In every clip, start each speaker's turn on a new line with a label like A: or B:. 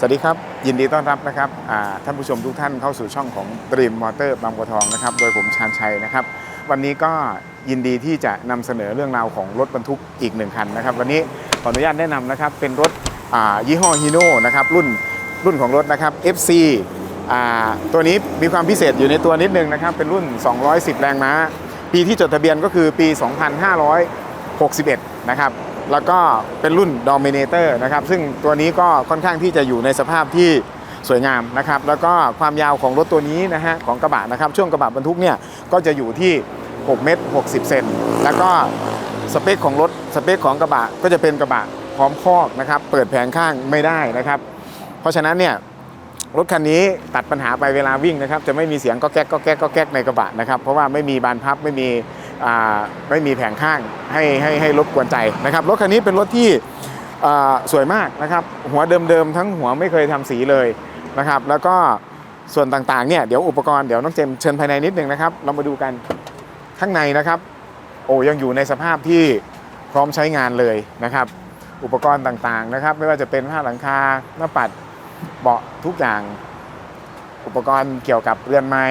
A: สวัสดีครับ ยินดีต้อนรับนะครับท่านผู้ชมทุกท่านเข้าสู่ช่องของ Dream Motor บางบัวทองนะครับ โดยผมชาญชัยนะครับ วันนี้ก็ยินดีที่จะนำเสนอเรื่องราวของรถบรรทุกอีกหนึ่งคันนะครับ วันนี้ขออนุญาตแนะนำนะครับ เป็นรถยี่ห้อฮีโน่นะครับรุ่นรุ่นของรถนะครับ FC ตัวนี้มีความพิเศษอยู่ในตัวนิดนึงนะครับ เป็นรุ่น 210 แรงม้า ปีที่จดทะเบียนก็คือปี 2561 นะครับ แล้วก็เป็นรุ่น Dominator นะครับ ซึ่งตัวนี้ก็ค่อนข้างที่จะอยู่ในสภาพที่สวยงามนะครับ แล้วก็ความยาวของรถตัวนี้นะฮะของกระบะนะครับ ช่วงกระบะบรรทุกเนี่ยก็จะอยู่ที่ 6 เมตร 60 เซน แล้วก็สเปคของรถสเปคของกระบะก็จะเป็นกระบะพร้อมคอกนะครับ เปิดแผงข้างไม่ได้นะครับ เพราะฉะนั้นเนี่ยรถคันนี้ตัดปัญหาไปเวลาวิ่งนะครับ จะไม่มีเสียงก็แก๊กก็แก๊กก็แก๊กในกระบะนะครับ เพราะว่าไม่มีบานพับไม่มี ไม่มีแผงข้างให้ให้ให้รบกวนใจนะครับรถคันนี้เป็นรถที่สวยมากนะครับ หัวเดิมๆทั้งหัวไม่เคยทำสีเลยนะครับ แล้วก็ส่วนต่างๆเนี่ยเดี๋ยวอุปกรณ์เดี๋ยวน้องเจมเชิญภายในนิดนึงนะครับ เรามาดูกันข้างในนะครับ โอ้ยังอยู่ในสภาพที่พร้อมใช้งานเลยนะครับ อุปกรณ์ต่างๆนะครับ ไม่ว่าจะเป็นผ้าหลังคาหน้าปัดเบาะทุกอย่าง อุปกรณ์เกี่ยวกับเรือนไม้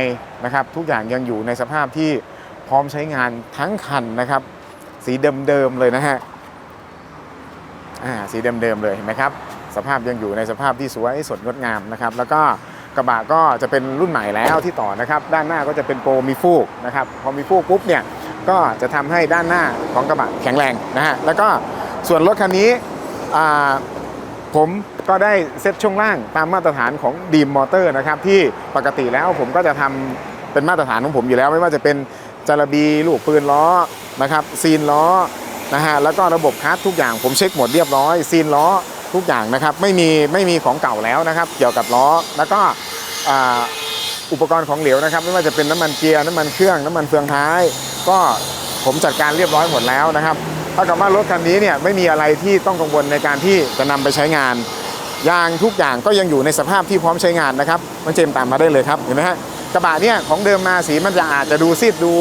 A: นะครับ ทุกอย่างยังอยู่ในสภาพที่ พร้อมใช้งานทั้งคันนะครับ สีเดิมๆเลยนะฮะอ่าสีเดิมๆเลยเห็นไหมครับ สภาพยังอยู่ในสภาพที่สวยสดงดงามนะครับ แล้วก็กระบะก็จะเป็นรุ่นใหม่แล้วที่ต่อนะครับ ด้านหน้าก็จะเป็นโปรมีฟูกนะครับพอมีฟูกปุ๊บเนี่ยก็จะทำให้ด้านหน้าของกระบะแข็งแรงนะฮะแล้วก็ส่วนรถคันนี้อ่าผมก็ได้เซ็ตช่วงล่างตามมาตรฐานของดีมมอเตอร์นะครับที่ปกติแล้วผมก็จะทำเป็นมาตรฐานของผมอยู่แล้ว ไม่ว่าจะเป็น จารบีลูกปืนล้อนะครับซีนล้อนะฮะแล้วก็ระบบคัสทุกอย่างผมเช็คหมดเรียบร้อย ซีนล้อทุกอย่างนะครับไม่มีไม่มีของเก่าแล้วนะครับ เกี่ยวกับล้อแล้วก็อุปกรณ์ของเหลวนะครับ ไม่ว่าจะเป็นน้ำมันเกียร์น้ำมันเครื่องน้ำมันเฟืองท้าย ก็ผมจัดการเรียบร้อยหมดแล้วนะครับเท่ากับว่ารถคันนี้เนี่ยไม่มีอะไรที่ต้องกังวลในการที่จะนำไปใช้งานยางทุกอย่างก็ยังอยู่ในสภาพที่พร้อมใช้งานนะครับมันเจมตามมาได้เลยครับเห็นไหมฮะ กระบะเนี่ยของเดิมมาสีมันจะอาจจะดูซีดดู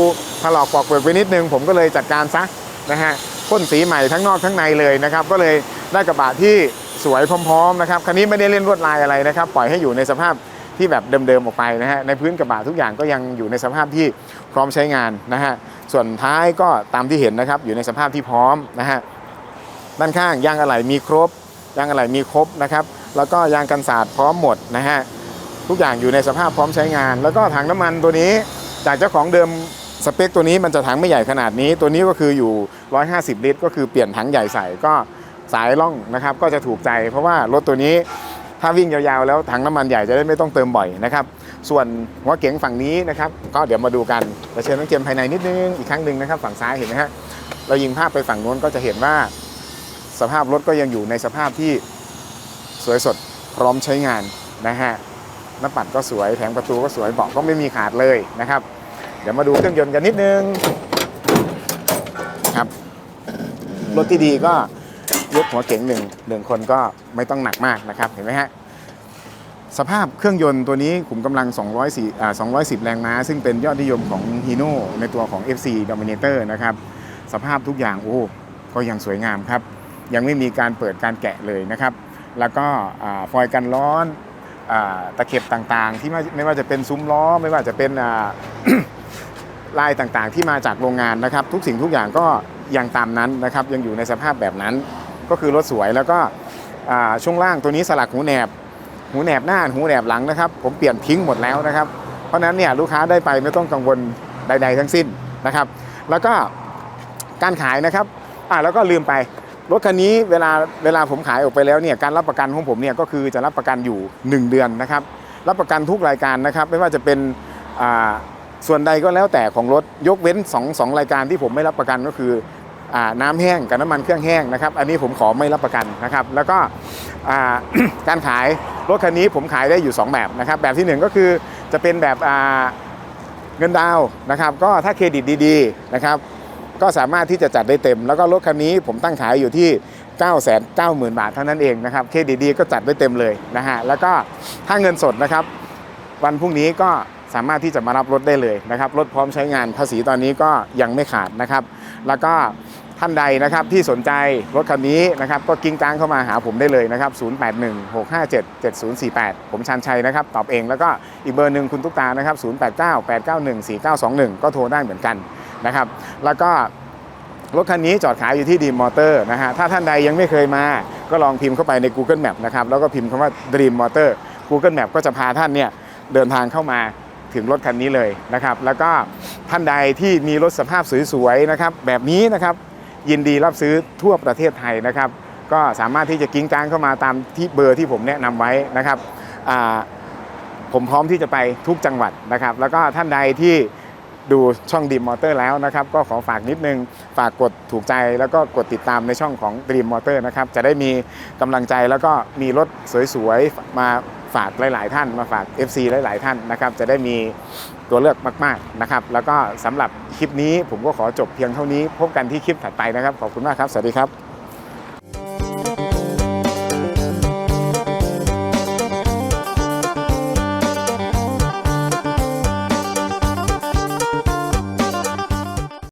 A: ถลอกปอกเปลือกไปนิดนึง ผมก็เลยจัดการซะนะฮะพ่นสีใหม่ทั้งนอกทั้งในเลยนะครับ ก็เลยได้กระบะที่สวยพร้อมๆนะครับคันนี้ไม่ได้เล่นลวดลายอะไรนะครับ ปล่อยให้อยู่ในสภาพที่แบบเดิมๆออกไปนะฮะในพื้นกระบะทุกอย่างก็ยังอยู่ในสภาพที่พร้อมใช้งานนะฮะส่วนท้ายก็ตามที่เห็นนะครับ อยู่ในสภาพที่พร้อมนะฮะด้านข้างยางอะไหล่มีครบยางอะไหล่มีครบนะครับ แล้วก็ยางกันสาดพร้อมหมดนะฮะ ทุกอย่างอยู่ในสภาพพร้อมใช้งาน แล้วก็ถังน้ำมันตัวนี้ จากเจ้าของเดิมสเปคตัวนี้มันจะถังไม่ใหญ่ขนาดนี้ ตัวนี้ก็คืออยู่ 150 ลิตร ก็คือเปลี่ยนถังใหญ่ใส่ก็สายล่องนะครับก็จะถูกใจ เพราะว่ารถตัวนี้ถ้าวิ่งยาวๆ แล้วถังน้ำมันใหญ่จะได้ไม่ต้องเติมบ่อยนะครับส่วนหัวเก๋งฝั่งนี้นะครับก็เดี๋ยวมาดูกันเราเชิญน้องเจมส์ภายในนิดนึงอีกครั้งหนึ่งนะครับฝั่งซ้ายเห็นไหมฮะเรายิงภาพไปฝั่งนู้นก็จะเห็นว่าสภาพรถก็ยังอยู่ในสภาพที่สวยสดพร้อมใช้งานนะฮะ หน้าปัดก็สวยแผงประตูก็สวยเบาะก็ไม่มีขาดเลยนะครับ เดี๋ยวมาดูเครื่องยนต์กันนิดนึงครับรถที่ดีก็ยกหัวเก๋งหนึ่งหนึ่งคนก็ไม่ต้องหนักมากนะครับเห็นไหมฮะสภาพเครื่องยนต์ตัวนี้ขุมกำลัง 204อ่า210 แรงม้า ซึ่งเป็นยอดนิยมของ Hino ในตัวของ FC Dominator นะครับ สภาพทุกอย่างโอ้ก็ยังสวยงามครับ ยังไม่มีการเปิดการแกะเลยนะครับ แล้วก็อฟอยล์กันร้อน ตะเข็บต่างๆ ที่ไม่ว่าจะเป็นซุ้มล้อ ไม่ว่าจะเป็นลายต่างๆ ที่มาจากโรงงานนะครับ ทุกสิ่งทุกอย่างก็ยังตามนั้นนะครับ ยังอยู่ในสภาพแบบนั้น ก็คือรถสวยแล้วก็ช่วงล่างตัวนี้สลักหูแหนบ หูแหนบหน้าหูแหนบหลังนะครับ ผมเปลี่ยนทิ้งหมดแล้วนะครับ เพราะฉะนั้นเนี่ยลูกค้าได้ไปไม่ต้องกังวลใด ๆ ทั้งสิ้นนะครับ แล้วก็การขายนะครับอ่าแล้วก็ลืมไป รถคันนี้เวลาเวลาผมขายออกไปแล้วเนี่ยการรับประกันของผมเนี่ยก็คือจะรับประกันอยู่ 1 เดือนนะครับ รับประกันทุกรายการนะครับไม่ว่าจะเป็นส่วนใดก็แล้วแต่ของรถยกเว้น2งรายการที่ผมไม่รับประกันก็คืออน้ำแห้งกับน้ำมันเครื่องแห้งนะครับ อันนี้ผมขอไม่รับประกันนะครับ แล้วก็การขายรถคันนี้ผมขายได้อยู่ 2 แบบนะครับ แบบที่หนึ่งก็คือจะเป็นแบบเงินดาวนะครับ ก็ถ้าเครดิตดีๆนะครับ ก็สามารถที่จะจัดได้เต็ม แล้วก็รถคันนี้ผมตั้งขายอยู่ที่ 9 9 0 0 0 0 บาทเท่านั้นเองนะครับเครดิตดีก็จัดได้เต็มเลยนะฮะแล้วก็ถ้าเงินสดนะครับ วันพรุ่งนี้ก็สามารถที่จะมารับรถได้เลยนะครับรถพร้อมใช้งานภาษีตอนนี้ก็ยังไม่ขาดนะครับ แล้วก็ท่านใดนะครับที่สนใจรถคันนี้นะครับก็กิ้งก้างเข้ามาหาผมได้เลยนะครับ 0816577048 ผมชันชัยนะครับ ตอบเองแล้วก็อีกเบอร์หนึ่งคุณตุ๊กตานะครับ 0898914921 ก็โทรได้เหมือนกัน นะครับ แล้วก็รถคันนี้จอดขายอยู่ที่ดีมมอเตอร์นะฮะ ถ้าท่านใดยังไม่เคยมา ก็ลองพิมพ์เข้าไปใน Google Map นะครับ แล้วก็พิมพ์คำว่า Dream Motor Google Map ก็จะพาท่านเนี่ยเดินทางเข้ามาถึงรถคันนี้เลยนะครับ แล้วก็ท่านใดที่มีรถสภาพสวยๆนะครับ แบบนี้นะครับยินดีรับซื้อทั่วประเทศไทยนะครับ ก็สามารถที่จะกิ้งก้างเข้ามาตามที่เบอร์ที่ผมแนะนำไว้นะครับผมพร้อมที่จะไปทุกจังหวัดนะครับ แล้วก็ท่านใดที่ ดูช่องดีมมอเตอร์แล้วนะครับก็ขอฝากนิดนึง ฝากกดถูกใจแล้วก็กดติดตามในช่องของ Dream Motor นะครับจะได้มีกำลังใจแล้วก็มีรถสวยๆ มาฝากหลาย ๆ ท่านมาฝาก FC หลาย ๆ ท่านนะครับจะได้มีตัวเลือกมากๆนะครับแล้วก็สำหรับคลิปนี้ผมก็ขอจบเพียงเท่านี้ พบกันที่คลิปถัดไปนะครับ ขอบคุณมากครับ สวัสดีครับ